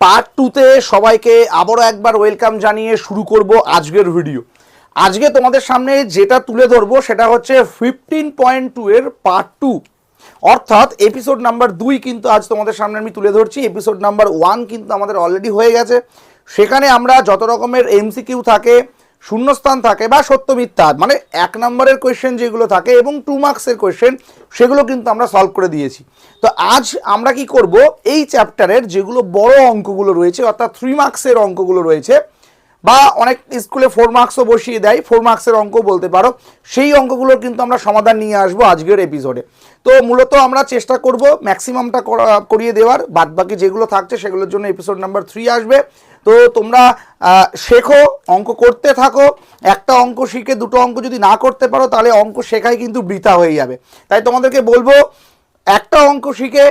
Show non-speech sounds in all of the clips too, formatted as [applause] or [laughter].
Part টুতে সবাইকে আবারও একবার ওয়েলকাম জানিয়ে শুরু করব আজকের ভিডিও আজকে তোমাদের সামনে যেটা তুলে ধরবো সেটা হচ্ছে ফিফটিন পয়েন্ট টু এর পার্ট টু অর্থাৎ এপিসোড নাম্বার দুই কিন্তু আজ তোমাদের সামনে আমি তুলে ধরছি। এপিসোড নাম্বার ওয়ান কিন্তু আমাদের অলরেডি হয়ে গেছে। সেখানে আমরা যত রকমের এমসিকিউ থাকে শূন্যস্থান থাকে বা সত্য মিথ্যা মানে এক নম্বরের কোয়েশ্চেন যেগুলো থাকে এবং টু মার্কসের কোয়েশ্চেন সেগুলো কিন্তু আমরা সলভ করে দিয়েছি। তো আজ আমরা কি করব? এই চ্যাপ্টারের যেগুলো বড় অঙ্কগুলো রয়েছে, অর্থাৎ থ্রি মার্কসের অঙ্কগুলো রয়েছে বা অনেক স্কুলে ফোর মার্কসও বসিয়ে দেয়। ফোর মার্কসের অঙ্ক বলতে পারো। সেই অঙ্কগুলোর কিন্তু আমরা সমাধান নিয়ে আসব আজকের এপিসোডে তো মূলত আমরা চেষ্টা করব ম্যাক্সিমামটা করিয়ে দেওয়ার। বাদ বাকি যেগুলো থাকছে সেগুলোর জন্য এপিসোড নাম্বার থ্রি আসবে। তো তোমরা শেখো, অঙ্ক করতে থাকো। একটা অঙ্ক শিখে দুটো অঙ্ক যদি না করতে পারো, তাহলে অঙ্ক শেখাই কিন্তু বৃথা হয়ে যাবে। তাই তোমাদেরকে বলব, একটা অঙ্ক শিখে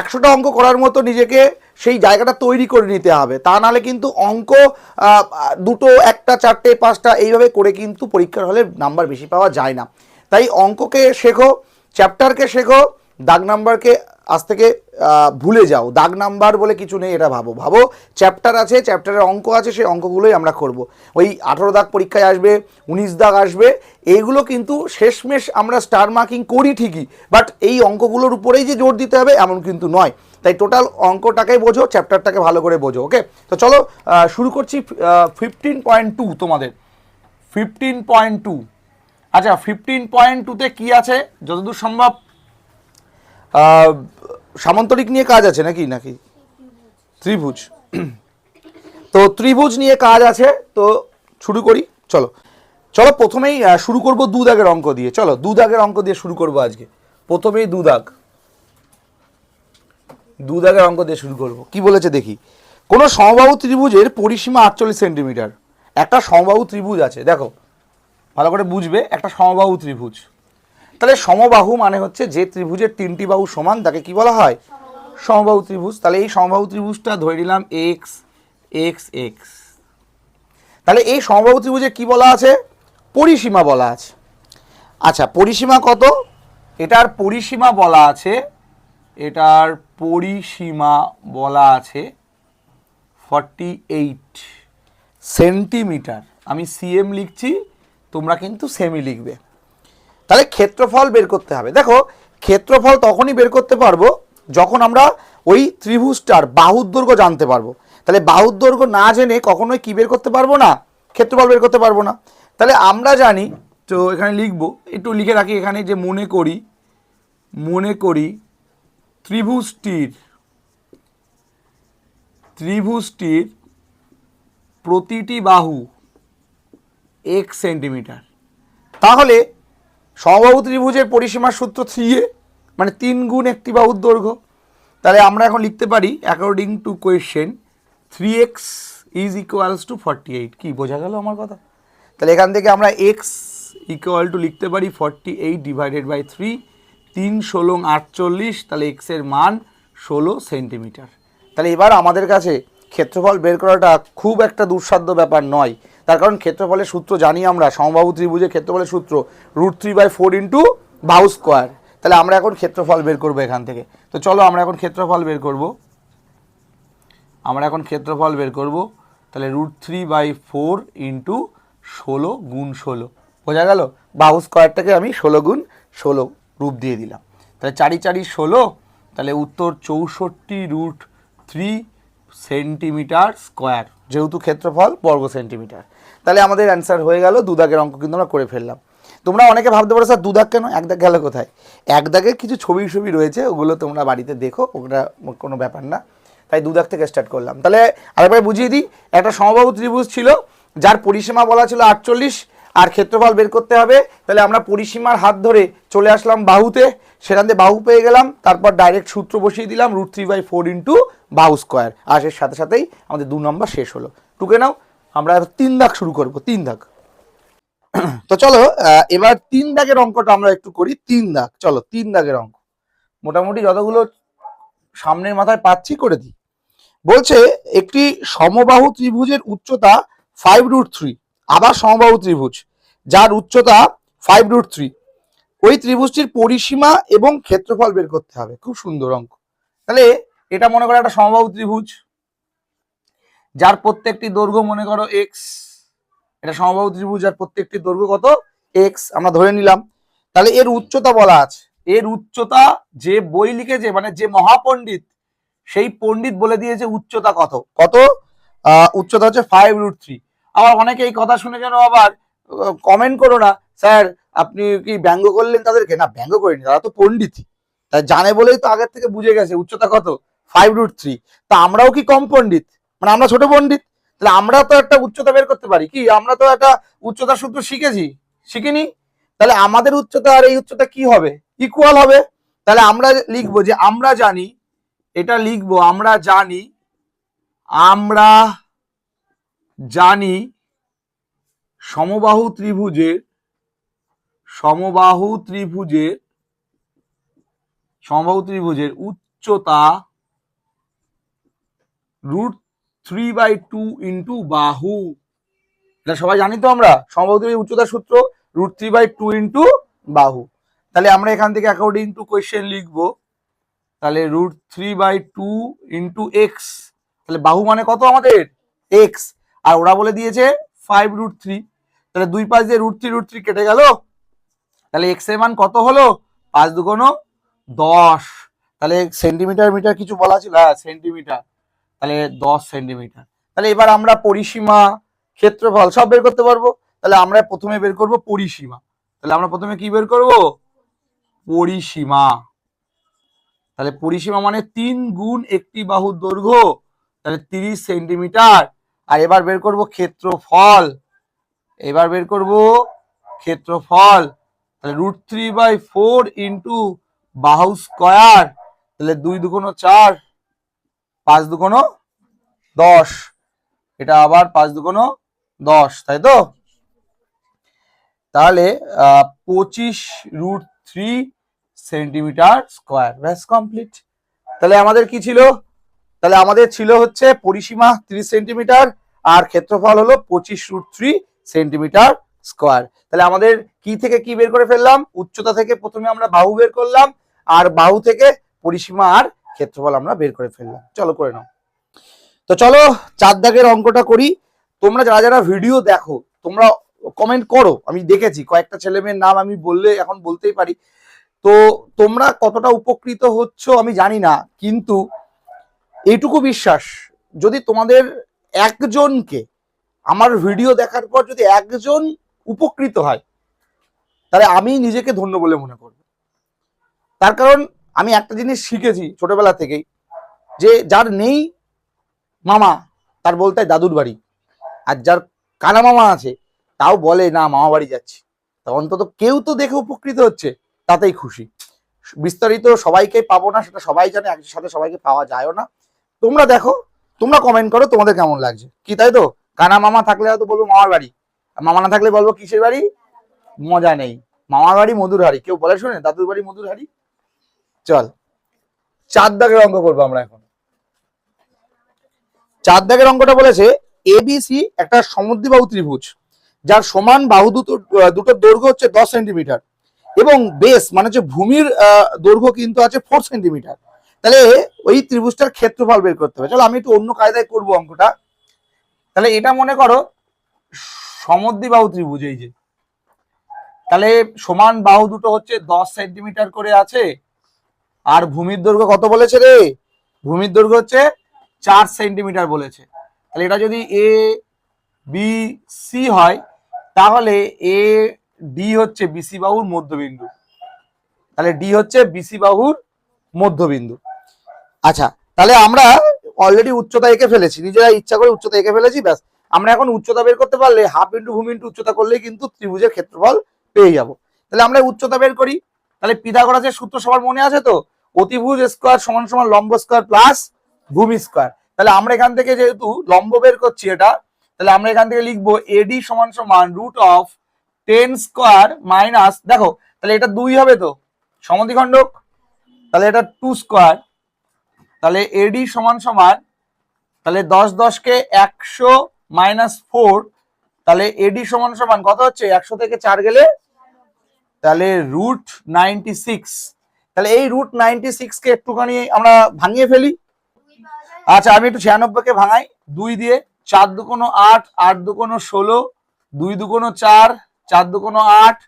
একশোটা অঙ্ক করার মতো নিজেকে সেই জায়গাটা তৈরি করে নিতে হবে। তা নাহলে কিন্তু অঙ্ক দুটো, একটা, চারটে, পাঁচটা এইভাবে করে কিন্তু পরীক্ষার হলে নাম্বার বেশি পাওয়া যায় না। তাই অঙ্ককে শেখো, চ্যাপ্টারকে শেখো দাগ নাম্বারকে আজ থেকে ভুলে যাও। দাগ নাম্বার বলে কিছু নেই, এটা ভাবো। ভাবো, চ্যাপ্টার আছে চ্যাপ্টারের অঙ্ক আছে, সেই অঙ্কগুলোই আমরা করব। ওই আঠেরো দাগ পরীক্ষায় আসবে, উনিশ দাগ আসবে এইগুলো কিন্তু শেষমেশ আমরা স্টার মার্কিং করি ঠিকই বাট এই অঙ্কগুলোর উপরেই যে জোর দিতে হবে, এমন কিন্তু নয়। তাই টোটাল অঙ্কটাকে বোঝো, চ্যাপ্টারটাকে ভালো করে বোঝো ওকে তো চলো শুরু করছি ফিফটিন পয়েন্ট টু তোমাদের। ফিফটিন পয়েন্ট টু আচ্ছা ফিফটিন পয়েন্ট টুতে কী আছে? যতদূর সম্ভব সামন্তরিক নিয়ে কাজ আছে নাকি? নাকি? ত্রিভুজ। তো ত্রিভুজ নিয়ে কাজ আছে, তো শুরু করি। চলো। চলো, প্রথমেই শুরু করব দু দাগের অঙ্ক দিয়ে। চলো, দু দাগের অঙ্ক দিয়ে শুরু করব আজকে। প্রথমেই দু দাগ। দু দাগের অঙ্ক দিয়ে শুরু করব। কি বলেছে দেখি। কোনো সমবাহু ত্রিভুজের পরিসীমা আটচল্লিশ সেন্টিমিটার। একটা সমবাহু ত্রিভুজ আছে, দেখো। ভালো করে বুঝবে, একটা সমবাহু ত্রিভুজ। তাহলে সমবাহু মানে হচ্ছে যে ত্রিভুজের তিনটি বাহু সমান, তাকে কি বলা হয়? সমবাহু ত্রিভুজ। তাহলে এই সমবাহু ত্রিভুজটা ধরে নিলাম এক্স এক্স এক্স তাহলে এই সমবাহু ত্রিভুজে কি বলা আছে? পরিসীমা বলা আছে। আচ্ছা পরিসীমা কত? এটার পরিসীমা বলা আছে, এটার পরিসীমা বলা আছে ফর্টি এইট সেন্টিমিটার আমি সিএম লিখছি, তোমরা কিন্তু সেমি লিখবে। তাহলে ক্ষেত্রফল বের করতে হবে। দেখো, ক্ষেত্রফল তখনই বের করতে পারব যখন আমরা ওই ত্রিভুজটার বাহুর দৈর্ঘ্য জানতে পারব। তাহলে বাহুর দৈর্ঘ্য না জেনে কখনোই কি বের করতে পারব না? ক্ষেত্রফল বের করতে পারব না। তাহলে আমরা জানি, তো এখানে লিখব, একটু লিখে রাখি এখানে যে মনে করি মনে করি ত্রিভুজটির ত্রিভুজটির প্রতিটি বাহু এক সেন্টিমিটার। তাহলে সমবাহু ত্রিভুজের পরিসীমার সূত্র থ্রি এ মানে তিন গুণ একটি বাহুর দৈর্ঘ্য। তাহলে আমরা এখন লিখতে পারি according to question three x is equals to forty eight কী, বোঝা গেল আমার কথা? তাহলে এখান থেকে আমরা এক্স ইকুয়াল টু লিখতে পারি forty eight divided by three তিন ষোলো আটচল্লিশ, তাহলে এক্সের মান ষোলো সেন্টিমিটার তাহলে এবার আমাদের কাছে ক্ষেত্রফল বের করাটা খুব একটা দুঃসাধ্য ব্যাপার নয়। তার কারণ ক্ষেত্রফলের সূত্র জানি আমরা, সমবাহু ত্রিভুজের ক্ষেত্রফলের সূত্র, root three by four into বাহু স্কোয়ার। তাহলে আমরা এখন ক্ষেত্রফল বের করব এখান থেকে। তো চলো আমরা এখন ক্ষেত্রফল বের করব। আমরা এখন ক্ষেত্রফল বের করব, তাহলে root three by four into ষোলো গুণ ষোলো। বোঝা গেল? বাহু স্কোয়ারটাকে আমি ষোলো গুণ ষোলো রূপ দিয়ে দিলাম। তাহলে চারি চারি ষোলো, তাহলে উত্তর চৌষট্টি রুট থ্রি সেন্টিমিটার স্কোয়ার। যেহেতু ক্ষেত্রফল বর্গ সেন্টিমিটার। তাহলে আমাদের অ্যান্সার হয়ে গেল দু দাগের অঙ্ক কিন্তু আমরা করে ফেললাম। তোমরা অনেকে ভাবতে পারো, স্যার দু দাগ কেন? এক দাগ গেল কোথায়? এক কিছু ছবি ছবি রয়েছে, ওগুলো তোমরা বাড়িতে দেখো, ওটা কোনো ব্যাপার না। তাই দু দাগ থেকে স্টার্ট করলাম। তাহলে আরেকবার বুঝিয়ে দিই, একটা সমবাহু ত্রিভুজ ছিল, যার পরিসীমা বলা ছিল আটচল্লিশ, আর ক্ষেত্রফল বের করতে হবে। তাহলে আমরা পরিসীমার হাত ধরে চলে আসলাম বাহুতে সেখান থেকে বাহু পেয়ে গেলাম, তারপর ডাইরেক্ট সূত্র বসিয়ে দিলাম root three by four into বাহু স্কোয়ার আর এর সাথে সাথেই আমাদের দু নম্বর শেষ হলো। টুকে নাও, আমরা তিন দাগ শুরু করব, তিন দাগ [clears throat] তো চলো এবার তিন দাগের অঙ্কটা আমরা একটু করি, তিন দাগ চলো, তিন দাগের অঙ্ক। মোটামুটি যতগুলো সামনের মাথায় পাচ্ছি, করে দিই। বলছে, একটি সমবাহু ত্রিভুজের উচ্চতা ফাইভ রুট থ্রি আবার সমবাহু ত্রিভুজ, যার উচ্চতা ফাইভ রুট থ্রি ওই ত্রিভুজটির পরিসীমা এবং ক্ষেত্রফল বের করতে হবে। খুব সুন্দর অঙ্ক। তাহলে এটা মনে করো একটা সমবাহু ত্রিভুজ। যার প্রত্যেকটি দৈর্ঘ্য মনে করো এক্স এটা সমবাহু ত্রিভুজ, যার প্রত্যেকটি দৈর্ঘ্য কত? এক্স আমরা ধরে নিলাম। তাহলে এর উচ্চতা বলা আছে। এর উচ্চতা যে বই লিখেছে মানে যে মহাপণ্ডিত, সেই পণ্ডিত বলে দিয়েছে উচ্চতা কত? কত? উচ্চতা হচ্ছে ফাইভ রুট থ্রি আবার অনেকে এই কথা শুনে যেন আবার কমেন্ট করো না, স্যার আপনি কি ব্যঙ্গ করলেন তাদেরকে? না, ব্যঙ্গ করিনি, তারা তো পণ্ডিতই। তাই জানে বলেই তো আগের থেকে বুঝে গেছে, উচ্চতা কত? ফাইভ রুট থ্রি তা আমরাও কি কম পণ্ডিত? মানে আমরা ছোট পণ্ডিত? তাহলে আমরা তো একটা উচ্চতা বের করতে পারি কি? আমরা তো একটা উচ্চতা সূত্র শিখেছি। শিখিনি? তাহলে আমাদের উচ্চতা আর এই উচ্চতা কি হবে? ইকুয়াল হবে। তাহলে আমরা লিখব যে আমরা জানি, এটা লিখব, আমরা জানি আমরা জানি সমবাহু ত্রিভুজের সমবাহু ত্রিভুজের সমবাহু ত্রিভুজের উচ্চতা root three by two into বাহু। এটা সবাই জানি তো আমরা? সমবাহু ত্রিভুজের উচ্চতা সূত্র root three by two into বাহু। তাহলে আমরা এখান থেকে অ্যাকর্ডিং টু কোয়েশ্চেন লিখব। তাহলে root three by two into x তাহলে বাহু মানে কত আমাদের? এক্স আর ওরা বলে দিয়েছে ফাইভ রুট থ্রি তাহলে দুই পাশ দিয়ে রুট থ্রি রুট থ্রি কেটে গেল। তাহলে এক্সের মান কত হলো? পাঁচ দুগুণ দশ। তাহলে সেন্টিমিটার মিটার কিছু বলা ছিল? হ্যাঁ সেন্টিমিটার তাহলে দশ সেন্টিমিটার তাহলে এবার আমরা পরিসীমা, ক্ষেত্রফল সব বের করতে পারব। তাহলে আমরা প্রথমে বের করব পরিসীমা। তাহলে আমরা প্রথমে কি বের করব? পরিসীমা। তাহলে পরিসীমা মানে তিন গুণ একটি বাহুর দৈর্ঘ্য। তাহলে তিরিশ সেন্টিমিটার আর এবার বের করব ক্ষেত্রফল। এবার বের করব ক্ষেত্রফল। তাহলে root three by four into বাহু স্কয়ার তাহলে দুই দুগুণ চার, পাঁচ দুগুণ দশ, এটা আবার পাঁচ দুগুণ দশ, তাই তো? তাহলে পঁচিশ রুট থ্রি সেন্টিমিটার স্কোয়ার ব্যাস কমপ্লিট তাহলে আমাদের কি ছিল? তাহলে আমাদের ছিল হচ্ছে পরিসীমা ত্রিশ সেন্টিমিটার আর ক্ষেত্রফল হলো পঁচিশ রুট থ্রি সেন্টিমিটার স্কোয়ার তাহলে আমাদের কি থেকে কি বের করে ফেললাম? উচ্চতা থেকে প্রথমে আমরা বাহু বের করলাম, আর বাহু থেকে পরিসীমা আর ক্ষেত্রফল আমরা বের করে ফেললাম। চলো করে নাও। তো চলো, চার দাগের অঙ্কটা করি। তোমরা যারা যারা ভিডিও দেখো, তোমরা কমেন্ট করো। আমি দেখেছি, কয়েকটা ছেলে মেয়ের নাম আমি বললে এখন বলতেই পারি। তো তোমরা কতটা উপকৃত হচ্ছ আমি জানি না, কিন্তু এইটুকু বিশ্বাস, যদি তোমাদের একজনকে, আমার ভিডিও দেখার পর যদি একজন উপকৃত হয়। তাহলে আমি নিজেকে ধন্য বলে মনে করব। তার কারণ আমি একটা জিনিস শিখেছি ছোটবেলা থেকেই, যে যার নেই মামা, তার বলতে হয় দাদুর বাড়ি। আর যার কানা মামা আছে, তাও বলে, না, মামা বাড়ি যাচ্ছি। তা অন্তত কেউ তো দেখে উপকৃত হচ্ছে, তাতেই খুশি। বিস্তারিত সবাইকে পাবো না, সেটা সবাই জানে, একই সাথে সবাইকে পাওয়া যায়ও না। তোমরা দেখো, তোমরা কমেন্ট করো তোমাদের কেমন লাগছে। কি তাই তো? কানা মামা থাকলে হয়তো বলব মামার বাড়ি। মামা না থাকলে বলব কিসের বাড়ি? মজা নেই। মামার বাড়ি মধুর হাড়ি কেউ বলে শুনে? দাদুর বাড়ি মধুর হাড়ি চল। চার দাগের অঙ্ক করব আমরা এখন। চার দাগের অঙ্কটা বলেছে এবিসি একটা সমুদ্রবাহু ত্রিভুজ, যার সমান বাহু দুটো দুটোর দৈর্ঘ্য হচ্ছে দশ সেন্টিমিটার এবং বেস মানে হচ্ছে ভূমির দৈর্ঘ্য কিন্তু আছে ফোর সেন্টিমিটার তাহলে ওই ত্রিভুজটার ক্ষেত্রফল বের করতে হবে। চলো আমি একটু অন্য কায়দায় করব অঙ্কটা। তাহলে এটা মনে করো সমদ্বিবাহু ত্রিভুজ এই যে। তাহলে সমান বাহু দুটো হচ্ছে দশ সেন্টিমিটার করে আছে। আর ভূমির দৈর্ঘ্য কত বলেছে রে? ভূমির দৈর্ঘ্য হচ্ছে চার সেন্টিমিটার বলেছে। তাহলে এটা যদি এ বি সি হয়, তাহলে এ ডি হচ্ছে বিসি বাহুর মধ্যবিন্দু। তাহলে ডি হচ্ছে বিসি বাহুর মধ্যবিন্দু। আচ্ছা তাহলে আমরা অলরেডি উচ্চতা এঁকে ফেলেছি, নিজেরা ইচ্ছা করে উচ্চতা এঁকে ফেলেছি, ব্যাস। আমরা এখন উচ্চতা বের করতে পারলে হাফ ইন্টু ভূমি ইন্টু উচ্চতা করলেই কিন্তু ত্রিভুজের ক্ষেত্রফল পেয়ে যাব। তাহলে আমরা উচ্চতা বের করি। তাহলে পিথাগোরাসের সূত্র সবার মনে আছে তো? অতিভুজ স্কোয়ার সমান সমান লম্ব স্কোয়ার প্লাস ভূমি স্কোয়ার তাহলে আমরা এখান থেকে যেহেতু লম্ব বের করছি এটা, তাহলে আমরা এখান থেকে লিখব এডি সমান সমান root of ten square minus দেখো, তাহলে এটা দুই হবে তো? সমদ্বিখণ্ডক। তাহলে এটা টু স্কোয়ার তাহলে এডি সমান সমান, তাহলে দশ দশকে একশো মাইনাস ফোর, তাহলে এডি সমান সমান কত হচ্ছে? একশো থেকে চার গেলে? তাহলে রুট নাইনটি সিক্স তাহলে এই রুট নাইনটি সিক্স কে একটুখানি আমরা ভাঙিয়ে ফেলি। আচ্ছা আমি একটু ছিয়ানব্বইকে ভাঙাই। দুই দিয়ে চার দুকোনো আট আট দুকোনো ষোলো, দুই দুকোনো চার চার দুকোনো আট,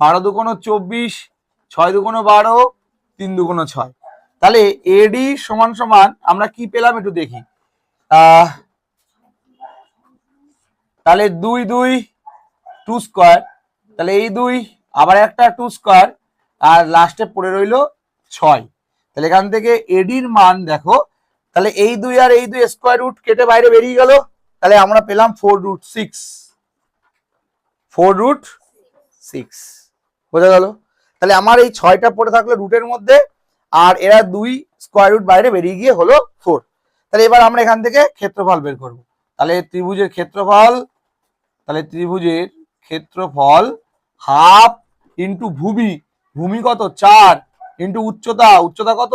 বারো দুকোনো চব্বিশ, ছয় দুকোনো বারো, তিন দুকোনো ছয়। তাহলে এডি সমান সমান আমরা কি পেলাম একটু দেখি। আহ তাহলে দুই দুই টু স্কোয়ার তাহলে এই দুই, আবার একটা টু স্কোয়ার আর লাস্টে পড়ে রইল ছয়। তাহলে এখান থেকে এডির মান দেখো, তাহলে এই দুই আর এই দুই স্কোয়ার রুট কেটে বাইরে বেরিয়ে গেল, তাহলে আমরা পেলাম four root six four root six বোঝা গেল? তাহলে আমার এই ছয়টা পড়ে থাকল রুটের মধ্যে, আর এরা দুই স্কোয়ার রুট বাইরে বেরিয়ে গিয়ে হলো ফোর তাহলে এবার আমরা এখান থেকে ক্ষেত্রফল বের করব। তাহলে ত্রিভুজের ক্ষেত্রফল তাহলে ত্রিভুজের ক্ষেত্রফল হাফ ইন্টু ভূমি ভূমি কত? চার ইন্টু উচ্চতা উচ্চতা কত?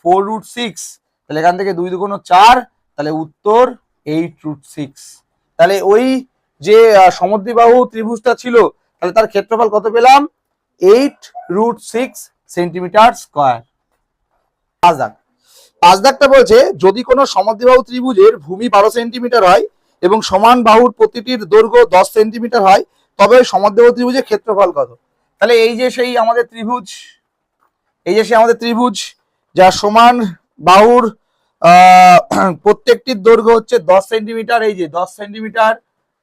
Four root six. তাহলে এখান থেকে দুই দুগুণ চার তাহলে উত্তর এইট রুট সিক্স। তাহলে ওই যে আহ, সমদ্বিবাহু ত্রিভুজটা ছিল তাহলে তার ক্ষেত্রফল কত পেলাম? Eight root six centimetre square. পাঁচ দাগ। পাঁচ দাগটা বলছে যদি কোনো সমদ্বিবাহু ত্রিভুজের ভূমি বারো সেন্টিমিটার হয় এবং সমান বাহুর প্রতিটির দৈর্ঘ্য দশ সেন্টিমিটার হয়, তবে ওই ত্রিভুজের ক্ষেত্রফল কত? তাহলে এই যে সেই আমাদের ত্রিভুজ, এই যে সেই আমাদের ত্রিভুজ, যা সমান বাহুর [clears throat] প্রত্যেকটির দৈর্ঘ্য হচ্ছে দশ সেন্টিমিটার, এই যে দশ সেন্টিমিটার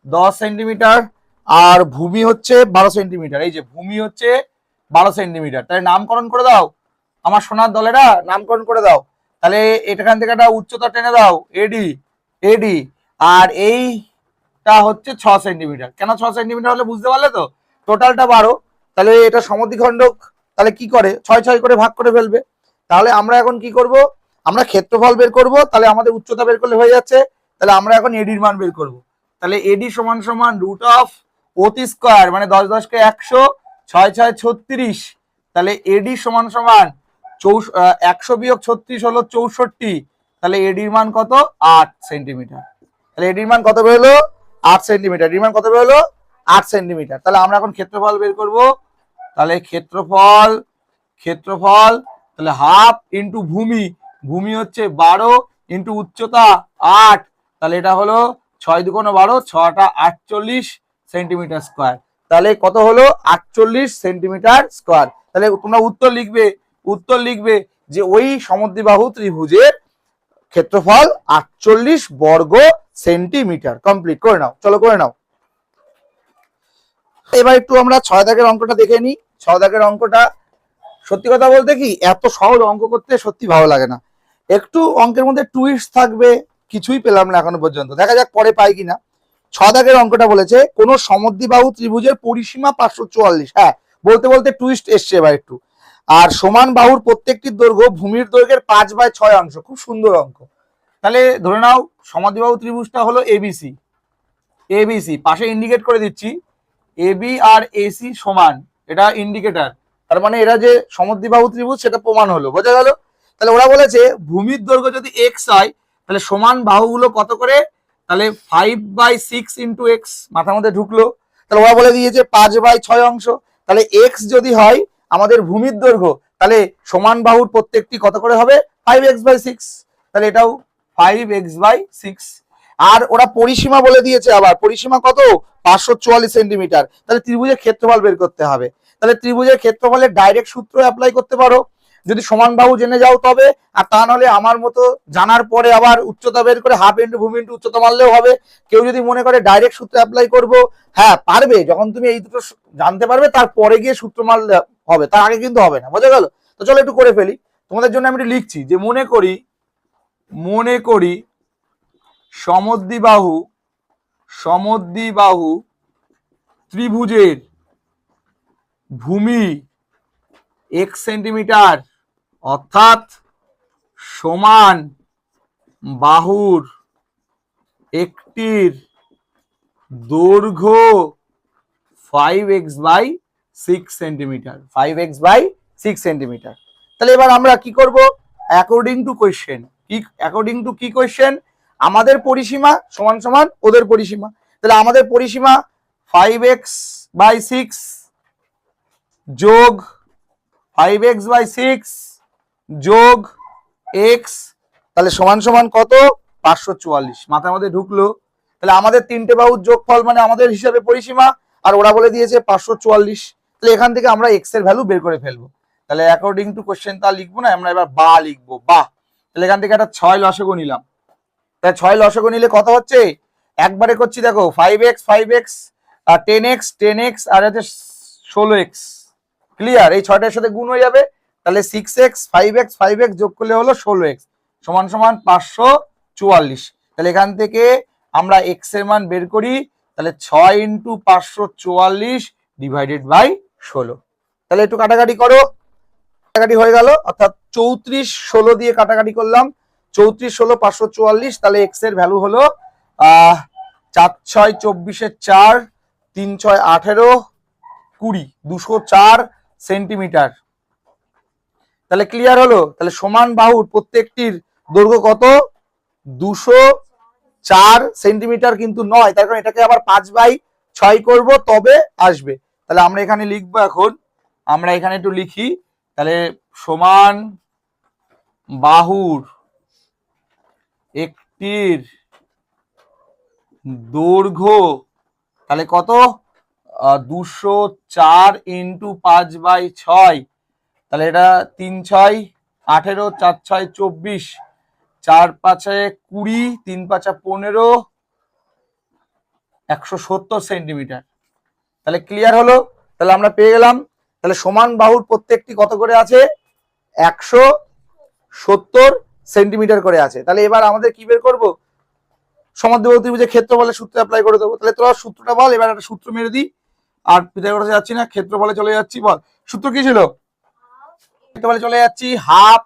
দশ সেন্টিমিটার, আর ভূমি হচ্ছে বারো সেন্টিমিটার, এই যে ভূমি হচ্ছে বারো সেন্টিমিটার। তাহলে নামকরণ করে দাও, আমার সোনার দলেরা, নামকরণ করে দাও। তাহলে এখান থেকে একটা উচ্চতা টেনে দাও এডি এডি আর এইটা হচ্ছে ছ সেন্টিমিটার। কেন ছ সেন্টিমিটার হলে বুঝতে পারলে তো? টোটালটা বারো। তাহলে এটা সমদ্বিখণ্ডক, তাহলে কি করে? ছয় ছয় করে ভাগ করে ফেলবে। তাহলে আমরা এখন কি করব? আমরা ক্ষেত্রফল বের করব, তাহলে আমাদের উচ্চতা বের করলে হয়ে যাচ্ছে। তাহলে আমরা এখন এডির মান বের করব। তাহলে এডি সমান সমান রুট অফ অতি স্কোয়ার মানে দশ দশকে একশো, ছয় ছয় ছত্রিশ। তাহলে এডি সমান সমান চৌষ একশো বিয়োগ ছত্রিশ হলো চৌষট্টি। তাহলে এডির মান কত? আট সেন্টিমিটার। তাহলে এডির মান কত বেরোলো আট সেন্টিমিটার। এডির মান কত বেরোলো আট সেন্টিমিটার। তাহলে আমরা এখন ক্ষেত্রফল বের করব। তাহলে ক্ষেত্রফল ক্ষেত্রফল, তাহলে হাফ ইন্টু ভূমি। ভূমি হচ্ছে বারো ইন্টু উচ্চতা আট। তাহলে এটা হলো ছয় দুগুণ বারো, ছটা আটচল্লিশ সেন্টিমিটার স্কোয়ার। তাহলে কত হলো? আটচল্লিশ সেন্টিমিটার স্কোয়ার। তাহলে তোমরা উত্তর লিখবে। উত্তর লিখবে যে ওই সমদ্বিবাহু ত্রিভুজের ক্ষেত্রফল আটচল্লিশ বর্গ সেন্টিমিটার। কমপ্লিট করে নাও, চলো করে নাও। এবার একটু আমরা ছয় দাগের অঙ্কটা দেখে নিই। ছয় দাগের অঙ্কটা সত্যি কথা বলতে কি, এত সহজ অঙ্ক করতে সত্যি ভালো লাগে না। একটু অঙ্কের মধ্যে টুইস্ট থাকবে, কিছুই পেলাম না এখনও পর্যন্ত। দেখা যাক পরে পাই কিনা। ছ দাগের অঙ্কটা বলেছে, কোন সমদ্বিবাহু ত্রিভুজের পরিসীমা পাঁচশো চুয়াল্লিশ। হ্যাঁ বলতে বলতে টুইস্ট এসছে এবার একটু। আর সমান বাহুর প্রত্যেকটির দৈর্ঘ্য ভূমির দৈর্ঘ্যের পাঁচ বাই ছয় অংশ। খুব সুন্দর অঙ্ক। তাহলে ধরে নাও সমদ্বিবাহু ত্রিভুজটা হলো এবিসি এবিসি পাশে ইন্ডিকেট করে দিচ্ছি এবি আর এসি সমান, এটা ইন্ডিকেটার তার মানে এরা যে সমদ্বিবাহু ত্রিভুজ, সেটা প্রমাণ হলো। বোঝা গেল? তাহলে ওরা বলেছে, ভূমির দৈর্ঘ্য যদি এক্স হয়, তাহলে সমান বাহুগুলো কত করে? তাহলে five by six into x মাথার মধ্যে ঢুকলো। তাহলে ওরা বলে দিয়েছে পাঁচ বাই ছয় অংশ। তাহলে এক্স যদি হয়, আমাদের ভূমির দৈর্ঘ্য, তাহলে সমান বাহুর প্রত্যেকটি কত করে হবে? ফাইভ এক্স বাই সিক্স তাহলে এটাও ফাইভ এক্স বাই সিক্স আর ওরা পরিসীমা বলে দিয়েছে আবার। পরিসীমা কত? পাঁচশো চুয়াল্লিশ সেন্টিমিটার। তাহলে ত্রিভুজের ক্ষেত্রফল বের করতে হবে। তাহলে ত্রিভুজের ক্ষেত্রফলের ডাইরেক্ট সূত্র অ্যাপ্লাই করতে পারো। যদি সমান বাহু জেনে যাও তবে, আর তা নাহলে আমার মতো জানার পরে আবার উচ্চতা বের করে হাফ ইন্টু ভূমি ইন্টু উচ্চতা মারলেও হবে। কেউ যদি মনে করে ডাইরেক্ট সূত্র অ্যাপ্লাই করব হ্যাঁ পারবে। যখন তুমি এই দুটো জানতে পারবে তারপরে গিয়ে সূত্র মারলে হবে। তার আগে কিন্তু হবে না। বোঝা গেল? তো চলো একটু করে ফেলি। তোমাদের জন্য আমি লিখছি যে মনে করি মনে করি, সমদ্বিবাহু সমদ্বিবাহু ত্রিভুজের ভূমি এক সেন্টিমিটার, অর্থাৎ সমান বাহুর একটির দৈর্ঘ্য five x by six centimetre five x by six centimetre তাহলে এবার আমরা কি করব? অ্যাকর্ডিং টু কোয়েশ্চেন কি অ্যাকর্ডিং টু কি কোয়েশ্চেন আমাদের পরিসীমা সমান সমান ওদের পরিসীমা। তাহলে আমাদের পরিসীমা ফাইভ এক্স বাই সিক্স যোগ ফাইভ এক্স বাই সিক্স যোগ এক্স তাহলে সমান সমান কত? পাঁচশো চুয়াল্লিশ। মাথার মধ্যে ঢুকলো। তাহলে আমাদের তিনটে বাহুর যোগফল মানে আমাদের হিসাবে পরিসীমা, আর ওরা বলে দিয়েছে পাঁচশো চুয়াল্লিশ। তাহলে এখান থেকে আমরা এক্সের ভ্যালু বের করে ফেলব। তাহলে অ্যাকর্ডিং টু কোশ্চেন তা লিখব না, আমরা এবার বা লিখব বা তাহলে এখান থেকে একটা ছয় লসগো নিলাম। তাহলে ছয় লসগো নিলে কত হচ্ছে? একবারে করছি দেখো ফাইভ এক্স ফাইভ এক্স আর টেন এক্স টেন এক্স আর হচ্ছে ষোলো এক্স ক্লিয়ার এই ছয়টার সাথে গুণ হয়ে যাবে। তাহলে six x five x five x যোগ করলে হলো ষোলো এক্স সমান সমান পাঁচশো চুয়াল্লিশ। তাহলে এখান থেকে আমরা এক্সের মান বের করি। তাহলে ছয় ইন্টু পাঁচশো চুয়াল্লিশ ডিভাইডেড বাই ষোলো। তাহলে একটু কাটাকাটি করো। কাটাকাটি হয়ে গেল, অর্থাৎ চৌত্রিশ ষোলো দিয়ে কাটাকাটি করলাম। চৌত্রিশ ষোলো, পাঁচশো চুয়াল্লিশ, তাহলে এক্সের ভ্যালু হলো, আহ, চার ছয় চব্বিশের চার, তিন ছয় আঠেরো, কুড়ি, দুশো চার সেন্টিমিটার তাহলে ক্লিয়ার হলো? তাহলে সমান বাহুর প্রত্যেকটির দৈর্ঘ্য কত? দুশো চার সেন্টিমিটার কিন্তু নয়, তার কারণ এটাকে আবার পাঁচ বাই ছয় করব, তবে আসবে। তাহলে আমরা এখানে লিখব এখন, আমরা এখানে একটু লিখি তাহলে সমান বাহুর একটির দৈর্ঘ্য তাহলে কত? দুশো চার ইন্টু পাঁচ বাই ছয়। তাহলে এটা তিন ছয়, আঠেরো, চার ছয়, চব্বিশ। চার পাঁচে কুড়ি, তিন পাঁচা পনেরো, একশো সত্তর সেন্টিমিটার। তাহলে ক্লিয়ার হলো? তাহলে আমরা পেয়ে গেলাম তাহলে সমান বাহুর প্রত্যেকটি কত করে আছে? একশো সত্তর সেন্টিমিটার করে আছে। তাহলে এবার আমাদের কি বের করব? সমাদ্রবাহু ত্রিভুজের ক্ষেত্রফলের সূত্র অ্যাপ্লাই করে দেবো। তাহলে তোরা সূত্রটা বল, এবার একটা সূত্র মেরে দিই। আর পিথাগোরাসে যাচ্ছি না, ক্ষেত্রফলে চলে যাচ্ছি, বল। সূত্র কি ছিল? ক্ষেত্রফলে চলে যাচ্ছি হাফ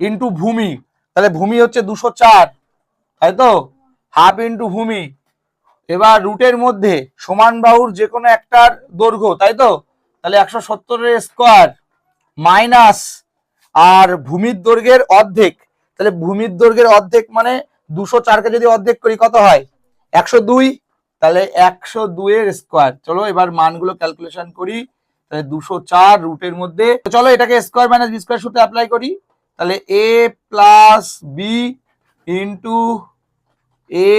ইন্টু ভূমি। তাহলে ভূমি হচ্ছে দুশো চার, তাই তো? হাফ ইন্টু ভূমি। এবার রুটের মধ্যে সমান বাহুর যে কোনো একটার দৈর্ঘ্য, তাই তো? তাহলে একশো সত্তরের স্কোয়ার মাইনাস আর ভূমির দৈর্ঘ্যের অর্ধেক, তাহলে ভূমির দৈর্ঘ্যের অর্ধেক মানে দুশো চারকে যদি অর্ধেক করি কত হয়? একশো দুই, তাহলে একশো দুইয়ের স্কোয়ার চলো এবার মানগুলো ক্যালকুলেশন করি, তাহলে দুশো চার রুটের মধ্যে। চলো এটাকে স্কোয়ার মাইনাস বি স্কোয়ার সূত্রে অ্যাপ্লাই করি, তাহলে a plus b into a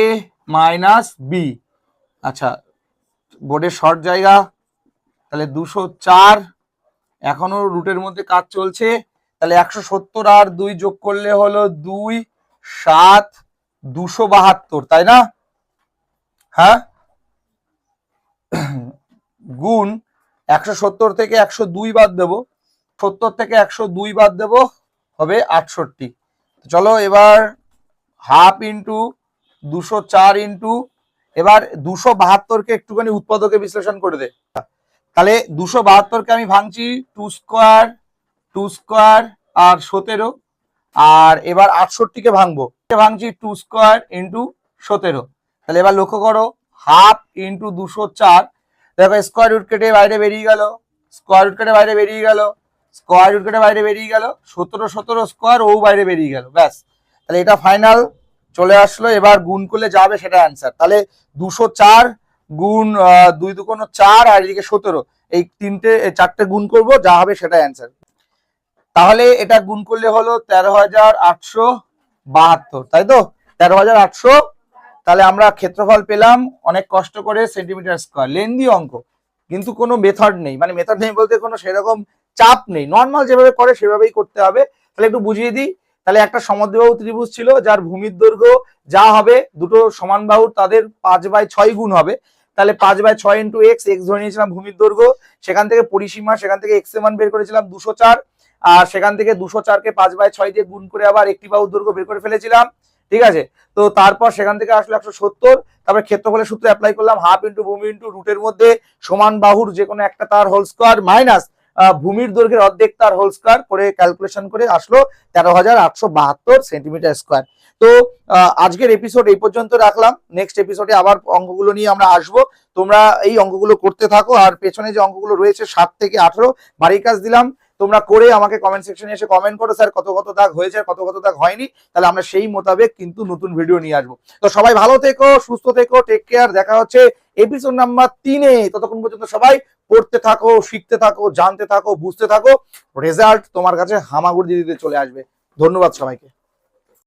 minus b আচ্ছা বোর্ডের শর্ট জায়গা তাহলে দুশো চার এখনও রুটের মধ্যে কাজ চলছে। তাহলে একশো সত্তর আর দুই যোগ করলে হলো দুই সাত, দুশো বাহাত্তর, তাই না? হ্যাঁ? গুণ একশো সত্তর থেকে একশো দুই বাদ দেবো। সত্তর থেকে একশো দুই বাদ দেবো, হবে আটষট্টি। চলো এবার হাফ ইন্টু দুশো চার ইন্টু, এবার দুশো বাহাত্তরকে একটুখানি উৎপাদকে বিশ্লেষণ করে দে। তাহলে দুশো বাহাত্তরকে আমি ভাঙছি টু স্কোয়ার টু স্কোয়ার আর সতেরো। আর এবার আটষট্টিকে ভাঙবো। ভাঙছি? টু স্কোয়ার ইন্টু সতেরো। তাহলে এবার লক্ষ্য করো হাফ ইন্টু দুশো চার। দেখো স্কোয়ার রুট কেটে বাইরে বেরিয়ে গেল স্কোয়ার রুট কেটে বাইরে বেরিয়ে গেল স্কোয়ার রুট কেটে বাইরে বেরিয়ে গেল, সতেরো সতেরো স্কোয়ার ও বাইরে বেরিয়ে গেল, ব্যাস। তাহলে এটা ফাইনাল চলে আসলো, এবার গুণ করলে যাবে সেটা অ্যান্সার তাহলে দুশো চার গুণ দুই দু দুকোনো চার আর এদিকে সতেরো। এই তিনটে চারটে গুণ করব, যা হবে সেটা অ্যান্সার তাহলে এটা গুণ করলে হলো তেরো হাজার আটশো বাহাত্তর, তাই তো? তেরো হাজার আটশো, তাহলে আমরা ক্ষেত্রফল পেলাম অনেক কষ্ট করে সেন্টিমিটার স্কোয়ার লেন্দি অঙ্ক। কিন্তু কোনো মেথড নেই মানে মেথড নেই বলতে কোনো সেরকম চাপ নেই। নর্মাল যেভাবে করে সেভাবেই করতে হবে। তাহলে একটু বুঝিয়ে দিই। তাহলে একটা সমদ্বিবাহু ত্রিভুজ ছিল, যার ভূমির দৈর্ঘ্য যা হবে, দুটো সমান বাহুর তাদের পাঁচ বাই ছয় গুণ হবে। তাহলে পাঁচ বাই ছয় ইন্টু এক্স এক্স ধরে নিয়েছিলাম ভূমির দৈর্ঘ্য, সেখান থেকে পরিসীমা, সেখান থেকে এক্সের মান বের করেছিলাম দুশো চার, আর সেখান থেকে দুশো চারকে পাঁচ বাই ছয় দিয়ে গুণ করে আবার একটি বাহুর দৈর্ঘ্য বের করে ফেলেছিলাম, ঠিক আছে? তো তারপর সেখান থেকে আসলো একশো সত্তর, তারপরে ক্ষেত্রফলের সূত্র অ্যাপ্লাই করলাম হাফ ইন্টু ভূমি ইন্টু রুটের মধ্যে সমান বাহুর যে কোনো একটা তার হোল স্কোয়ার মাইনাস ভূমির দৈর্ঘ্যের অর্ধেক তার হোল স্কোয়ার করে ক্যালকুলেশন করে আসলো তেরো হাজার আটশো বাহাত্তর সেন্টিমিটার স্কোয়ার তো আজকের এপিসোড এই পর্যন্ত রাখলাম। নেক্সট এপিসোডে আবার অঙ্কগুলো নিয়ে আমরা আসব। তোমরা এই অঙ্কগুলো করতে থাকো, আর পেছনে যে অঙ্কগুলো রয়েছে, সাত থেকে আঠেরো, বাড়ির কাজ দিলাম। তোমরা করে আমাকে কমেন্ট সেকশনে এসে কমেন্ট করো, স্যার, কত কত দাগ হয়েছে কত কত দাগ হয়নি। তাহলে আমরা সেই মোতাবেক কিন্তু নতুন ভিডিও নিয়ে আসব। তো সবাই ভালো থেকো, সুস্থ থেকো টেক কেয়ার দেখা হচ্ছে এপিসোড নাম্বার তিনে। ততক্ষণ পর্যন্ত সবাই পড়তে থাকো, শিখতে থাকো, জানতে থাকো, বুঝতে থাকো। রেজাল্ট তোমার কাছে হামাগুড়ি দিতে চলে আসবে। ধন্যবাদ সবাইকে।